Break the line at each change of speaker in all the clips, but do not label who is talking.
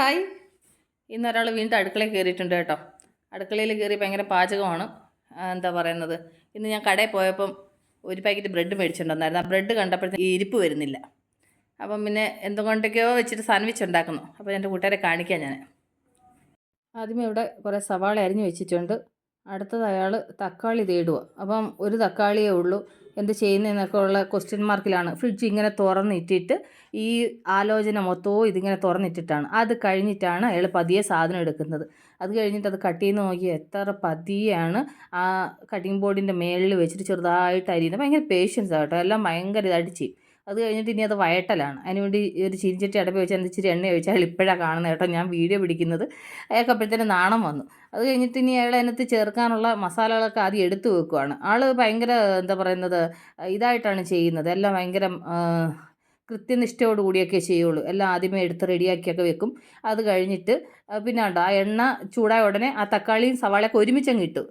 Hi. ഇന്ന് ഒരാൾ വീണ്ടും അടുക്കളയിൽ കയറിയിട്ടുണ്ട് കേട്ടോ. അടുക്കളയിൽ കയറി ഭയങ്കര പാചകമാണ്. എന്താ പറയുന്നത്? ഇന്ന് ഞാൻ കടയിൽ പോയപ്പം ഒരു പാക്കറ്റ് ബ്രെഡ് മേടിച്ചിട്ടുണ്ടായിരുന്നു ആ ബ്രെഡ് കണ്ടപ്പോഴത്തേക്ക് ഇരിപ്പ് വരുന്നില്ല. അപ്പം പിന്നെ എന്തുകൊണ്ടൊക്കെയോ വെച്ചിട്ട് സാൻഡ്വിച്ച് ഉണ്ടാക്കുന്നു. അപ്പോൾ എന്റെ കൂട്ടുകാരെ കാണിക്കാം ഞാൻ. ആദ്യമേ ഇവിടെ കുറേ സവാള അരിഞ്ഞു വെച്ചിട്ടുണ്ട്. അടുത്തത് അയാൾ തക്കാളി തേടുക അപ്പം ഒരു തക്കാളിയേ ഉള്ളൂ. എന്ത് ചെയ്യുന്നതെന്നൊക്കെ ഉള്ള ക്വസ്റ്റ്യൻ മാർക്കിലാണ് ഫ്രിഡ്ജ് ഇങ്ങനെ തുറന്നിട്ടിട്ട് ഈ ആലോചന മൊത്തവും ഇതിങ്ങനെ തുറന്നിട്ടിട്ടാണ്. അത് കഴിഞ്ഞിട്ടാണ് അയാൾ പതിയെ സാധനം എടുക്കുന്നത്. അത് കഴിഞ്ഞിട്ട് അത് കട്ട് ചെയ്ത് നോക്കി എത്ര പതിയാണ്. ആ കട്ടിങ് ബോർഡിന്റെ മേളിൽ വെച്ചിട്ട് ചെറുതായിട്ട് അരിയുന്നത്. ഭയങ്കര പേഷ്യൻസ് ആട്ടോ എല്ലാം ഭയങ്കര ഇതായിട്ട് ചെയ്യും. അത് കഴിഞ്ഞിട്ട് ഇനി അത് വയട്ടലാണ് അതിനുവേണ്ടി ഒരു ചീനിച്ചട്ടി അടപ്പ് വെച്ചാൽ ഇച്ചിരി എണ്ണ ഒഴിച്ചാൽ ഇപ്പോഴാണ് കാണുന്നത് കേട്ടോ. ഞാൻ വീഡിയോ പിടിക്കുന്നത്. അയാൾക്ക് അപ്പോഴത്തേനും നാണം വന്നു. അത് കഴിഞ്ഞിട്ട് ഇനി അയാൾ അതിനകത്ത് ചേർക്കാനുള്ള മസാലകളൊക്കെ ആദ്യം എടുത്തു വെക്കുവാണ്. ആൾ ഭയങ്കര എന്താ പറയുന്നത് ഇതായിട്ടാണ് ചെയ്യുന്നത്. എല്ലാം ഭയങ്കര കൃത്യനിഷ്ഠയോട് കൂടിയൊക്കെ ചെയ്യുള്ളൂ. എല്ലാം ആദ്യമേ എടുത്ത് റെഡിയാക്കിയൊക്കെ വെക്കും. അത് കഴിഞ്ഞിട്ട് പിന്നെ ഉണ്ടോ ആ എണ്ണ ചൂടായ ഉടനെ ആ തക്കാളിയും സവാളയൊക്കെ ഒരുമിച്ചങ്ങ് ഇട്ടു.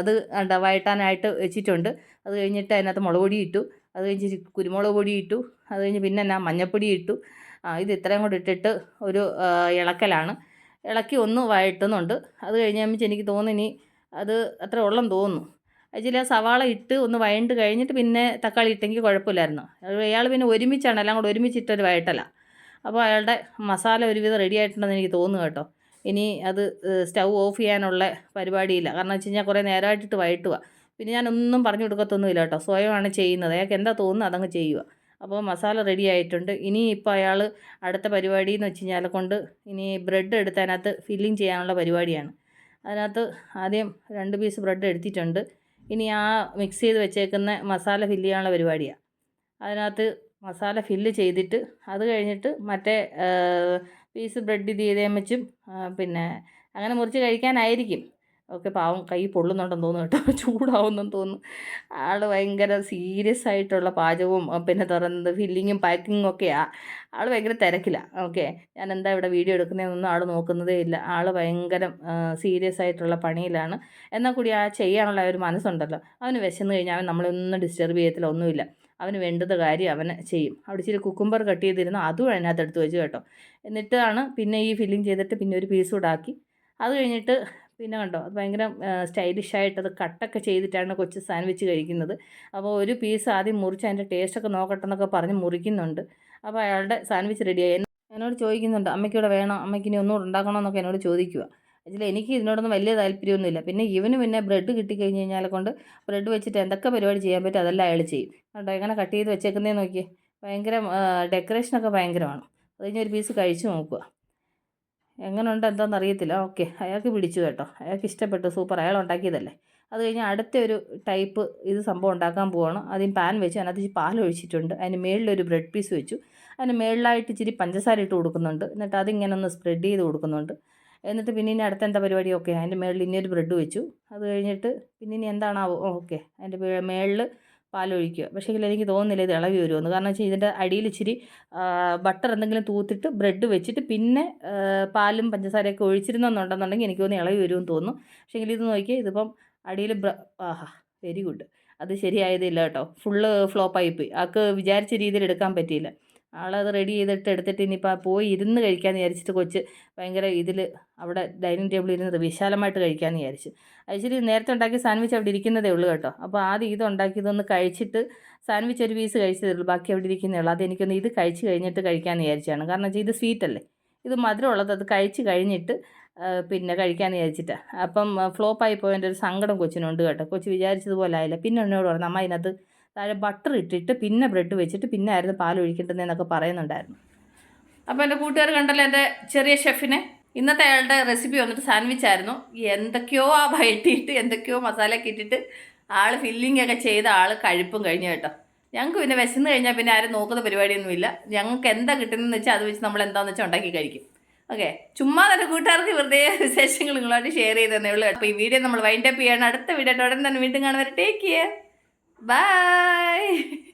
അത് ഉണ്ടോ വഴട്ടാനായിട്ട് വെച്ചിട്ടുണ്ട്. അത് കഴിഞ്ഞിട്ട് അതിനകത്ത് മുളക് പൊടി ഇട്ടു. അത് കഴിഞ്ഞ് കുരുമുളക് പൊടി ഇട്ടു. അത് കഴിഞ്ഞ് പിന്നെ എന്നാ മഞ്ഞൾപ്പൊടി ഇട്ടു. ഇത് ഇത്രയും കൂടി ഇട്ടിട്ട് ഒരു ഇളക്കലാണ്. ഇളക്കി ഒന്ന് വഴട്ടുന്നുണ്ട് അത് കഴിഞ്ഞ് കഴിഞ്ഞാൽ എനിക്ക് തോന്നുന്നു ഇനി അത് അത്ര ഉള്ളം തോന്നുന്നു. അതിൽ സവാള ഇട്ട് ഒന്ന് വഴണ്ട് കഴിഞ്ഞിട്ട് പിന്നെ തക്കാളി ഇട്ടെങ്കിൽ കുഴപ്പമില്ലായിരുന്നു. അയാൾ പിന്നെ ഒരുമിച്ചാണ് എല്ലാം കൂടെ ഒരുമിച്ചിട്ടൊരു വഴട്ടല അപ്പോൾ അയാളുടെ മസാല ഒരുവിധം റെഡി ആയിട്ടുണ്ടെന്ന് എനിക്ക് തോന്നുന്നു കേട്ടോ. ഇനി അത് സ്റ്റൗ ഓഫ് ചെയ്യാനുള്ള പരിപാടിയില്ല. കാരണം വെച്ച് കഴിഞ്ഞാൽ കുറേ നേരമായിട്ടിട്ട് വഴട്ടുക പിന്നെ ഞാനൊന്നും പറഞ്ഞു കൊടുക്കത്തൊന്നുമില്ല കേട്ടോ സ്വയമാണ് ചെയ്യുന്നത്. അയാൾക്ക് എന്താ തോന്നുന്നത് അതങ്ങ് ചെയ്യുക. അപ്പോൾ മസാല റെഡി ആയിട്ടുണ്ട്. ഇനി ഇപ്പോൾ അയാൾ അടുത്ത പരിപാടി എന്ന് വെച്ച് കഴിഞ്ഞാൽ കൊണ്ട് ഇനി ബ്രെഡ് എടുത്ത് അതിനകത്ത് ഫില്ലിങ് ചെയ്യാനുള്ള പരിപാടിയാണ്. അതിനകത്ത് ആദ്യം രണ്ട് പീസ് ബ്രെഡ് എടുത്തിട്ടുണ്ട്. ഇനി ആ മിക്സ് ചെയ്ത് വെച്ചേക്കുന്ന മസാല ഫില്ല് ചെയ്യാനുള്ള പരിപാടിയാണ്. അതിനകത്ത് മസാല ഫില്ല് ചെയ്തിട്ട് അത് കഴിഞ്ഞിട്ട് മറ്റേ പീസ് ബ്രെഡ് ഇത് ചെയ്തേമച്ചും പിന്നെ അങ്ങനെ മുറിച്ച് കഴിക്കാനായിരിക്കും. ഓക്കെ പാവം കൈ പൊള്ളുന്നുണ്ടെന്ന് തോന്നുന്നു കേട്ടോ. ചൂടാവുന്നെന്ന് തോന്നുന്നു. ആൾ ഭയങ്കര സീരിയസ് ആയിട്ടുള്ള പാചകവും പിന്നെ തുറന്നത് ഫില്ലിങ്ങും പാക്കിങ്ങും ഒക്കെയാണ് ആൾ ഭയങ്കര തിരക്കിലാണ് ഓക്കെ ഞാൻ എന്താ ഇവിടെ വീഡിയോ എടുക്കുന്നതെന്നൊന്നും ആൾ നോക്കുന്നതേ ഇല്ല. ആൾ ഭയങ്കര സീരിയസ് ആയിട്ടുള്ള പണിയിലാണ്. എന്നാൽ കൂടി ആ ചെയ്യാനുള്ള ഒരു മനസ്സുണ്ടല്ലോ. അവന് വിശന്ന് കഴിഞ്ഞാൽ അവൻ നമ്മളൊന്നും ഡിസ്റ്റർബ് ചെയ്യത്തില്ല ഒന്നുമില്ല. അവന് വേണ്ടത് കാര്യം അവന് ചെയ്യും. അവിടെ ഇച്ചിരി കുക്കുംബർ കട്ട് ചെയ്തിരുന്നു. അതും അതിനകത്ത് എടുത്ത് വെച്ചു കേട്ടോ. എന്നിട്ടാണ് പിന്നെ ഈ ഫില്ലിങ് ചെയ്തിട്ട് പിന്നെ ഒരു പീസ് കൂടാക്കി അത് കഴിഞ്ഞിട്ട് പിന്നെ കണ്ടോ അത് ഭയങ്കര സ്റ്റൈലിഷ് ആയിട്ട് അത് കട്ടൊക്കെ ചെയ്തിട്ടാണ് കൊച്ചു സാൻഡ്വിച്ച് കഴിക്കുന്നത്. അപ്പോൾ ഒരു പീസ് ആദ്യം മുറിച്ച് അതിന്റെ ടേസ്റ്റൊക്കെ നോക്കട്ടെ എന്നൊക്കെ പറഞ്ഞ് മുറിക്കുന്നുണ്ട്. അപ്പോൾ അയാളുടെ സാൻഡ്വിച്ച് റെഡിയായി എന്നോട് ചോദിക്കുന്നുണ്ട് അമ്മയ്ക്ക് ഇവിടെ വേണം? അമ്മയ്ക്ക് ഇനി ഒന്നുകൂടെ ഉണ്ടാക്കണമെന്നൊക്കെ എന്നോട് ചോദിക്കുക അതിൽ എനിക്ക് ഇതിനോടൊന്നും വലിയ താല്പര്യമൊന്നുമില്ല. പിന്നെ ഇവന് പിന്നെ ബ്രെഡ് കിട്ടിക്കഴിഞ്ഞ് കഴിഞ്ഞാൽ കൊണ്ട് ബ്രെഡ് വെച്ചിട്ട് എന്തൊക്കെ പരിപാടി ചെയ്യാൻ പറ്റും അതെല്ലാം അയാൾ ചെയ്യും. കണ്ടോ എങ്ങനെ കട്ട് ചെയ്ത് വെച്ചേക്കുന്നതെന്ന് നോക്കിയേ. ഭയങ്കര ഡെക്കറേഷനൊക്കെ ഭയങ്കരമാണ്. അത് കഴിഞ്ഞ് ഒരു പീസ് കഴിച്ചു നോക്കുക എങ്ങനെയുണ്ട് എന്താണെന്ന് അറിയത്തില്ല. ഓക്കെ അയാൾക്ക് പിടിച്ചു കേട്ടോ. അയാൾക്ക് ഇഷ്ടപ്പെട്ടു സൂപ്പർ. അയാൾ ഉണ്ടാക്കിയതല്ലേ? അത് കഴിഞ്ഞ് അടുത്ത ഒരു ടൈപ്പ് ഇത് സംഭവം ഉണ്ടാക്കാൻ പോവാണ്. ആദ്യം പാൻ വെച്ച് അതിനകത്ത് പാൽ ഒഴിച്ചിട്ടുണ്ട്. അതിന് മേളിലൊരു ബ്രെഡ് പീസ് വെച്ചു. അതിന് മേളിലായിട്ട് ഇച്ചിരി പഞ്ചസാര ഇട്ട് കൊടുക്കുന്നുണ്ട്. എന്നിട്ട് അതിങ്ങനെ ഒന്ന് സ്പ്രെഡ് ചെയ്ത് കൊടുക്കുന്നുണ്ട്. എന്നിട്ട് പിന്നെ ഇനി അടുത്ത എന്താ പരിപാടി? ഓക്കെ അതിന്റെ മേളിൽ ഇനിയൊരു ബ്രെഡ് വെച്ചു. അത് കഴിഞ്ഞിട്ട് പിന്നെ ഇനി എന്താണാവോ? ഓക്കെ അതിന്റെ മേളിൽ പാലൊഴിക്കുക. പക്ഷേ എനിക്ക് തോന്നുന്നില്ല ഇത് ഇളകി വരുമെന്ന് കാരണം വെച്ചാൽ ഇതിന്റെ അടിയിൽ ഇച്ചിരി ബട്ടർ എന്തെങ്കിലും തൂത്തിട്ട് ബ്രെഡ് വെച്ചിട്ട് പിന്നെ പാലും പഞ്ചസാരയൊക്കെ ഒഴിച്ചിരുന്നെന്നുണ്ടെന്നുണ്ടെങ്കിൽ എനിക്ക് തോന്നുന്നു ഇളകി വരുമെന്ന് തോന്നുന്നു. പക്ഷേ ഇത് നോക്കിയാൽ ഇതിപ്പം അടിയിൽ ആഹാ വെരി ഗുഡ്. അത് ശരിയായതില്ല കേട്ടോ. ഫുള്ള് ഫ്ലോപ്പായിപ്പോയി ആൾക്ക് വിചാരിച്ച രീതിയിൽ എടുക്കാൻ പറ്റിയില്ല. ആളത് റെഡി ചെയ്തിട്ട് എടുത്തിട്ട് ഇനിയിപ്പോൾ പോയി ഇരുന്ന് കഴിക്കാമെന്ന് വിചാരിച്ചിട്ട് കൊച്ച് ഭയങ്കര ഇതിൽ അവിടെ ഡൈനിങ് ടേബിളിൽ ഇരുന്നത് വിശാലമായിട്ട് കഴിക്കാമെന്ന് വിചാരിച്ചു. ശരി നേരത്തെ ഉണ്ടാക്കിയ സാൻഡ്വിച്ച് അവിടെ ഇരിക്കുന്നതേ ഉള്ളൂ കേട്ടോ. അപ്പോൾ ആദ്യം ഇത് കഴിച്ചിട്ട് സാൻഡ്വിച്ച് ഒരു പീസ് കഴിച്ചതേ ഉള്ളൂ. ബാക്കി അവിടെ ഇരിക്കുന്നേ ഉള്ളൂ. അത് എനിക്കൊന്ന് ഇത് കഴിച്ച് കഴിഞ്ഞിട്ട് കഴിക്കാമെന്ന് വിചാരിച്ചാണ്. കാരണം ഇത് സ്വീറ്റ് അല്ലേ? ഇത് മധുരമുള്ളത് അത് കഴിച്ച് കഴിഞ്ഞിട്ട് പിന്നെ കഴിക്കാമെന്ന് വിചാരിച്ചിട്ടാണ് അപ്പം ഫ്ലോപ്പായി പോയതിന്റെ ഒരു സങ്കടം കൊച്ചിനുണ്ട് കേട്ടോ. കൊച്ച് വിചാരിച്ചതുപോലെ ആയില്ല. പിന്നെ എന്നോട് പറഞ്ഞു അമ്മ അതിനകത്ത് താഴെ ബട്ടർ ഇട്ടിട്ട് പിന്നെ ബ്രെഡ് വെച്ചിട്ട് പിന്നെ ആയിരുന്നു പാൽ ഒഴിക്കേണ്ടതെന്നൊക്കെ പറയുന്നുണ്ടായിരുന്നു. അപ്പോൾ എന്റെ കൂട്ടുകാർ കണ്ടല്ലോ എന്റെ ചെറിയ ഷെഫിനെ. ഇന്നത്തെ അയാളുടെ റെസിപ്പി വന്നിട്ട് സാൻഡ്വിച്ച് ആയിരുന്നു. എന്തൊക്കെയോ ആ വയറ്റിയിട്ട് എന്തൊക്കെയോ മസാലയൊക്കെ ഇട്ടിട്ട് ആൾ ഫില്ലിംഗ് ഒക്കെ ചെയ്ത ആൾ കഴിപ്പും കഴിഞ്ഞു കേട്ടോ. ഞങ്ങൾക്ക് പിന്നെ വിശന്ന് കഴിഞ്ഞാൽ പിന്നെ ആരും നോക്കുന്ന പരിപാടിയൊന്നുമില്ല ഞങ്ങൾക്ക് എന്താ കിട്ടുന്നതെന്ന് വെച്ചാൽ അത് വെച്ച് നമ്മൾ എന്താണെന്ന് വെച്ചാൽ ഉണ്ടാക്കി കഴിക്കും. ഓക്കെ ചുമ്മാ തന്നെ കൂട്ടുകാർക്ക് വെറുതെ വിശേഷങ്ങൾ നിങ്ങളായിട്ട് ഷെയർ ചെയ്തതന്നേ ഉള്ളൂ അപ്പോൾ ഈ വീഡിയോ നമ്മൾ വൈൻഡപ്പ് ചെയ്യണം. അടുത്ത വീഡിയോ ഉടൻ തന്നെ വീണ്ടും കാണുന്നവരെ ടേക്ക് കെയർ Bye.